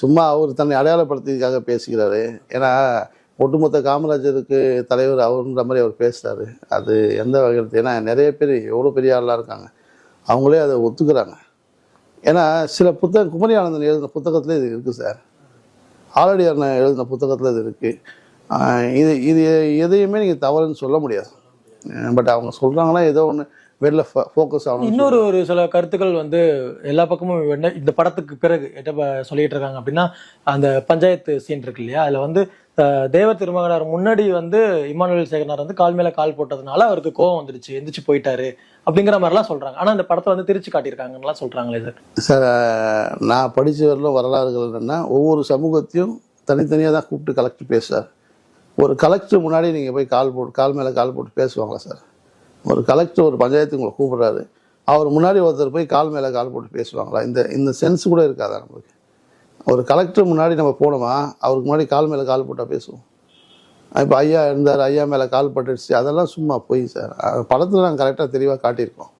சும்மா அவர் தன்னை அடையாளப்படுத்தியதுக்காக பேசுகிறாரு. ஏன்னா ஒட்டுமொத்த காமராஜருக்கு தலைவர் அவருன்ற மாதிரி அவர் பேசுகிறாரு அது எந்த வகையில் ஏன்னா நிறைய பேர் எவ்வளோ பெரிய ஆளாக இருக்காங்க. அவங்களே அதை ஒத்துக்கிறாங்க. ஏன்னா சில புத்தகம் குமரி ஆனந்தன் எழுதின புத்தகத்தில் இது இருக்குது சார். ஆல்ரெடி அண்ணன் எழுதின புத்தகத்தில் இது இருக்குது இது இது எதையுமே நீங்கள் தவறுன்னு சொல்ல முடியாது. பட் அவங்க சொல்கிறாங்கன்னா ஏதோ ஒன்று வெளில ஃபோக்கஸ் ஆகணும் இன்னொரு ஒரு சில கருத்துக்கள் வந்து எல்லா பக்கமும் இந்த படத்துக்கு பிறகு ப- சொல்லிட்டு இருக்காங்க. அப்படின்னா அந்த பஞ்சாயத்து சீன் இருக்கு இல்லையா? அதுல வந்து தேவர் திருமகனார் முன்னாடி வந்து இமானுவேல் சேகனார் வந்து கால் மேல கால் போட்டதுனால அவருக்கு கோவம் வந்துடுச்சு எந்திரிச்சு போயிட்டாரு அப்படிங்கிற மாதிரிலாம் சொல்றாங்க. ஆனா இந்த படத்தை வந்து திருச்சி காட்டியிருக்காங்கலாம் சொல்றாங்களே சார். சார் நான் படித்த வரல வரலாறுகள் என்னென்னா ஒவ்வொரு சமூகத்தையும் தனித்தனியாக தான் கூப்பிட்டு கலெக்டர் பேசுறார். ஒரு கலெக்டர் முன்னாடி நீங்கள் போய் கால் போட்டு கால் மேலே கால் போட்டு பேசுவாங்களா சார்? ஒரு கலெக்டர் ஒரு பஞ்சாயத்து உங்களை கூப்பிட்றாரு. அவர் முன்னாடி ஒருத்தர் போய் கால் மேலே கால் போட்டு பேசுவாங்களா? இந்த இந்த சென்ஸ் கூட இருக்காதா நம்மளுக்கு ஒரு கலெக்டர் முன்னாடி நம்ம போனோமா அவருக்கு முன்னாடி கால் மேலே கால் போட்டால் பேசுவோம். இப்போ ஐயா இருந்தார் ஐயா மேலே கால் பட்டுடுச்சு அதெல்லாம் சும்மா போய் சார். படத்தில் நாங்கள் கரெக்டாக தெளிவாக காட்டியிருக்கோம்.